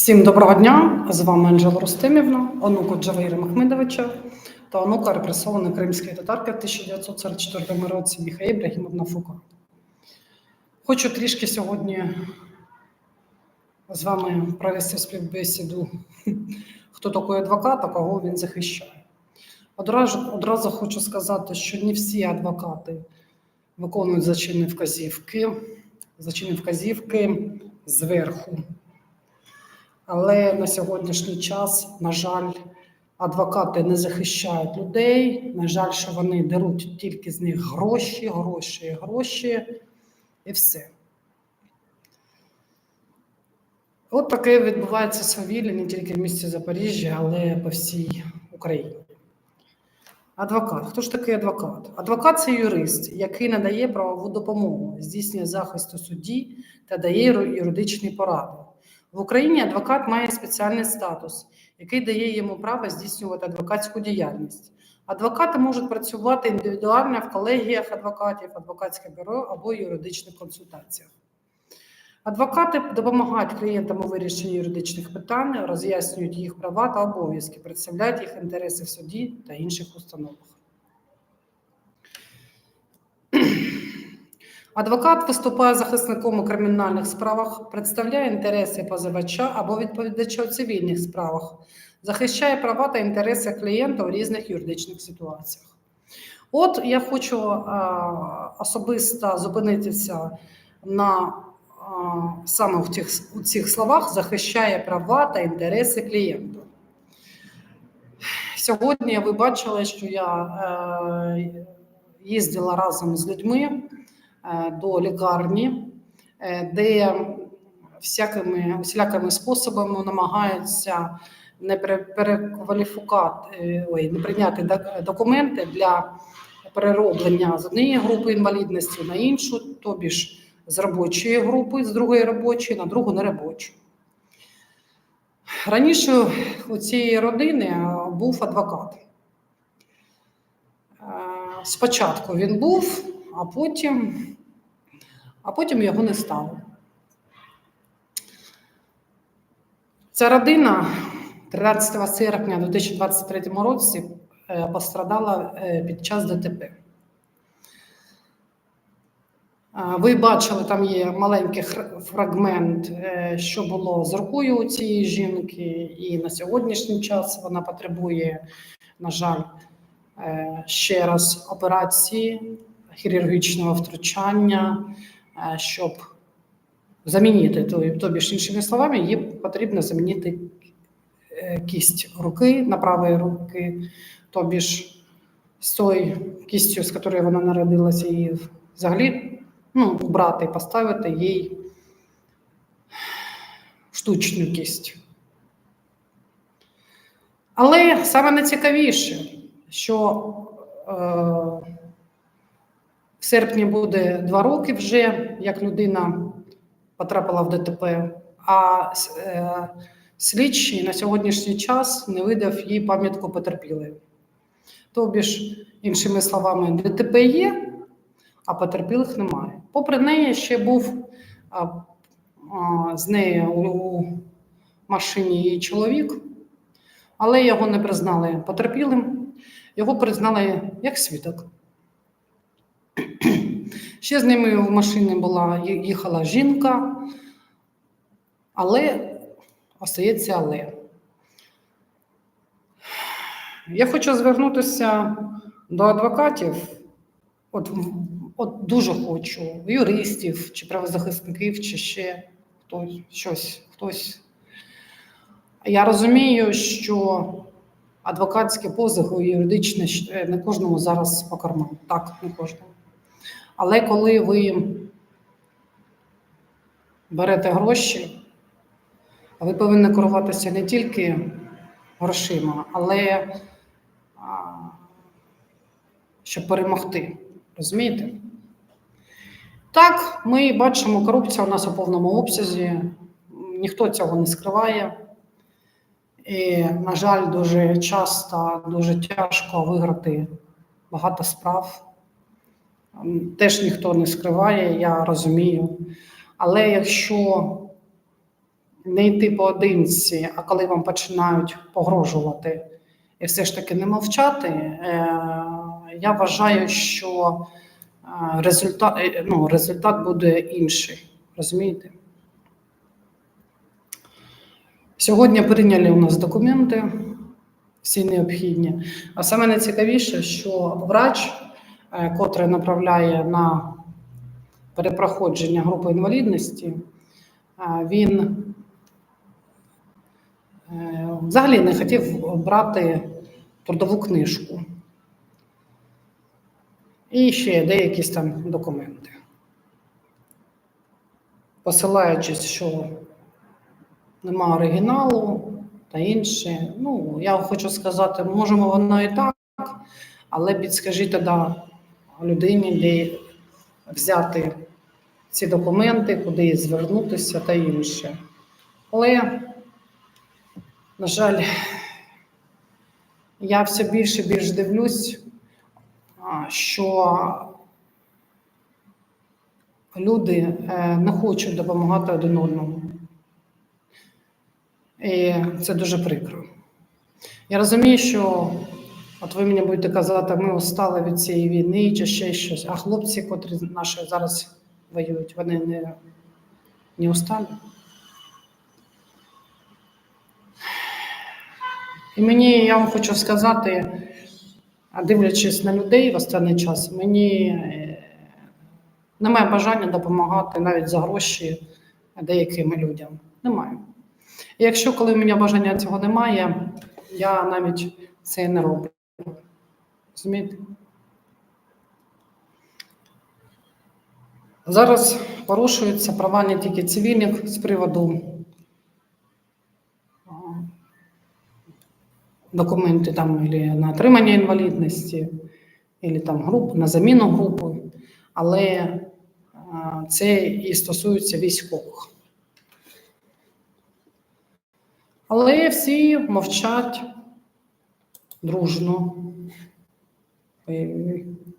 Всім доброго дня! З вами Анжела Рустемівна, онука Джаваїра Махмедовича та онука репресованої кримської татарки в 1944 році Міхаїл Ібрагімовна Фуко. Хочу трішки сьогодні з вами провести співбесіду, хто такий адвокат, а кого він захищає. Одразу, одразу хочу сказати, що не всі адвокати виконують зачинні вказівки, зачинні вказівки зверху. Але на сьогоднішній час, на жаль, адвокати не захищають людей. На жаль, що вони беруть тільки з них гроші, гроші, гроші і все. От таке відбувається свавілля не тільки в місті Запоріжжя, але по всій Україні. Адвокат. Хто ж такий адвокат? Адвокат це юрист, який надає правову допомогу, здійснює захист у суді та дає юридичні поради. В Україні адвокат має спеціальний статус, який дає йому право здійснювати адвокатську діяльність. Адвокати можуть працювати індивідуально в колегіях адвокатів, адвокатське бюро або юридичних консультаціях. Адвокати допомагають клієнтам у вирішенні юридичних питань, роз'яснюють їх права та обов'язки, представляють їх інтереси в суді та інших установах. Адвокат виступає захисником у кримінальних справах, представляє інтереси позивача або відповідача у цивільних справах, захищає права та інтереси клієнта у різних юридичних ситуаціях. От я хочу а, особисто зупинитися на а, саме в тих, у цих словах захищає права та інтереси клієнта. Сьогодні ви бачили, що я е, їздила разом з людьми до лікарні, де всякими усілякими способами намагаються не перекваліфікувати, ой, не прийняти документи для перероблення з однієї групи інвалідності на іншу, тобі ж з робочої групи, з другої робочої на другу неробочу. Раніше у цієї родини був адвокат. Спочатку він був, а потім, а потім його не стало. Ця родина 13 серпня 2023 році пострадала під час ДТП. Ви бачили, там є маленький фрагмент, що було з рукою у цієї жінки, і на сьогоднішній час вона потребує, на жаль, ще раз операції хірургічного втручання, щоб замінити, тобі ж іншими словами, їй потрібно замінити кість руки на правої руки, тобі ж з тою кістю, з якою вона народилася, її взагалі ну, брати і поставити їй штучну кість. Але саме найцікавіше, що е, серпні буде два роки вже, як людина потрапила в ДТП, а е, слідчий на сьогоднішній час не видав їй пам'ятку потерпілої. Тобі ж, іншими словами, ДТП є, а потерпілих немає. Попри неї, ще був а, а, з нею у машині її чоловік, але його не признали потерпілим, його признали як свідок. Ще з ними в машині була їхала жінка, але остається але. Я хочу звернутися до адвокатів. От, от дуже хочу, юристів чи правозахисників, чи ще хтось щось, хтось. Я розумію, що адвокатські позови юридичне не кожному зараз по карману. Так, не кожному. Але коли ви берете гроші, ви повинні керуватися не тільки грошима, але щоб перемогти. Розумієте? Так, ми бачимо, корупція у нас у повному обсязі, ніхто цього не скриває. І, на жаль, дуже часто, дуже тяжко виграти багато справ. Теж ніхто не скриває, я розумію. Але якщо не йти поодинці, а коли вам починають погрожувати і все ж таки не мовчати, е, я вважаю, що е, результат, е, ну, результат буде інший. Розумієте? Сьогодні прийняли у нас документи, всі необхідні. А саме найцікавіше, що врач, е, котрий направляє на перепроходження групи інвалідності, е, він е, взагалі не хотів брати трудову книжку. І ще деякі там документи. Посилаючись, що нема оригіналу та інше. Ну, я хочу сказати, можемо воно і так, але підскажіть тоді людині, де взяти ці документи, куди звернутися та інше. Але, на жаль, я все більше і більше дивлюсь, що люди е, не хочуть допомагати один одному. І це дуже прикро. Я розумію, що от ви мені будете казати, ми устали від цієї війни чи ще щось, а хлопці, котрі наші зараз воюють, вони не, не устали. І мені, я вам хочу сказати, дивлячись на людей в останній час, мені е, немає бажання допомагати навіть за гроші деяким людям. Немає. І якщо коли в мене бажання цього немає, я навіть це не роблю. Розумієте? Зараз порушуються права не тільки цивільних з приводу а, документи там ілі на отримання інвалідності, або там груп, на заміну групи, але це і стосується військових. Але всі мовчать дружно. 嗯。